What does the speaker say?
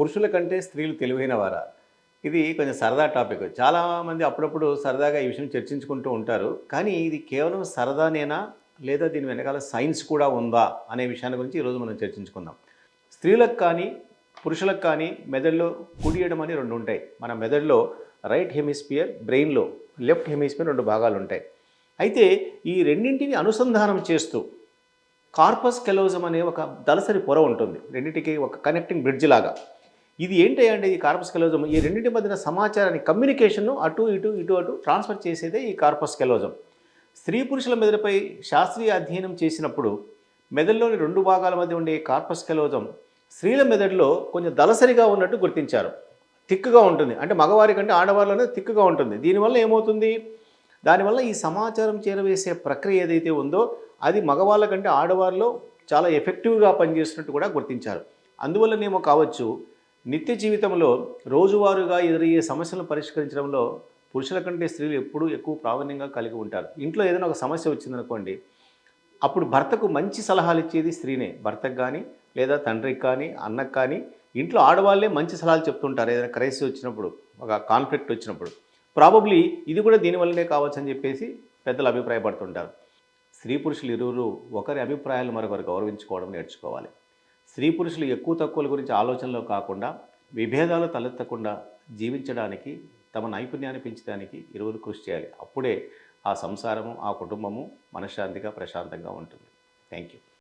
పురుషుల కంటే స్త్రీలు తెలివైన వారా? ఇది కొంచెం సరదా టాపిక్. చాలామంది అప్పుడప్పుడు సరదాగా ఈ విషయం చర్చించుకుంటూ ఉంటారు. కానీ ఇది కేవలం సరదానేనా? లేదా దీని వెనకాల సైన్స్ కూడా ఉందా? అనే విషయాన్ని గురించి ఈరోజు మనం చర్చించుకుందాం. స్త్రీలకు కానీ పురుషులకు కానీ మెదడులో కుడియడం అని రెండు ఉంటాయి. మన మెదడులో రైట్ హెమిస్పియర్ బ్రెయిన్లో లెఫ్ట్ హెమిస్పియర్ రెండు భాగాలు ఉంటాయి. అయితే ఈ రెండింటిని అనుసంధానం చేస్తూ కార్పస్ కెలోజం అనే ఒక దళసరి పొర ఉంటుంది. రెండింటికి ఒక కనెక్టింగ్ బ్రిడ్జ్ లాగా. ఇది ఏంటి అంటే ఈ కార్పస్ కెలోజం ఈ రెండింటి మధ్యన సమాచారాన్ని కమ్యూనికేషన్ను అటు ఇటు ఇటు అటు ట్రాన్స్ఫర్ చేసేదే ఈ కార్పస్ కెలోజం స్త్రీ పురుషుల మెదడుపై శాస్త్రీయ అధ్యయనం చేసినప్పుడు మెదడులోని రెండు భాగాల మధ్య ఉండే కార్పస్ కెలోజం స్త్రీల మెదడులో కొంచెం దళసరిగా ఉన్నట్టు గుర్తించారు. తిక్కుగా ఉంటుంది. అంటే మగవారి కంటే ఆడవారిలోనే తిక్కుగా ఉంటుంది. దీనివల్ల ఏమవుతుంది? దానివల్ల ఈ సమాచారం చేరవేసే ప్రక్రియ ఏదైతే ఉందో అది మగవాళ్ళ కంటే ఆడవారిలో చాలా ఎఫెక్టివ్గా పనిచేస్తున్నట్టు కూడా గుర్తించారు. అందువల్లనేమో కావచ్చు నిత్య జీవితంలో రోజువారుగా ఎదురయ్యే సమస్యలను పరిష్కరించడంలో పురుషుల కంటే స్త్రీలు ఎప్పుడూ ఎక్కువ ప్రావీణ్యంగా కలిగి ఉంటారు. ఇంట్లో ఏదైనా ఒక సమస్య వచ్చిందనుకోండి అప్పుడు భర్తకు మంచి సలహాలు ఇచ్చేది స్త్రీనే. భర్తకు కానీ లేదా తండ్రికి కానీ అన్నకు కానీ ఇంట్లో ఆడవాళ్ళే మంచి సలహాలు చెప్తుంటారు. ఏదైనా క్రైసిస్ వచ్చినప్పుడు ఒక కాన్ఫ్లిక్ట్ వచ్చినప్పుడు. ప్రాబబ్లీ ఇది కూడా దీనివల్లనే కావచ్చు అని చెప్పేసి పెద్దలు అభిప్రాయపడుతుంటారు. స్త్రీ పురుషులు ఇరువురు ఒకరి అభిప్రాయాలు మరొకరు గౌరవించుకోవడం నేర్చుకోవాలి. స్త్రీ పురుషులు ఎక్కువ తక్కువల గురించి ఆలోచనలో కాకుండా విభేదాలు తలెత్తకుండా జీవించడానికి తమ నైపుణ్యాన్ని పెంచడానికి ఇరువురు కృషి చేయాలి. అప్పుడే ఆ సంసారము ఆ కుటుంబము మనశ్శాంతిగా ప్రశాంతంగా ఉంటుంది. Thank you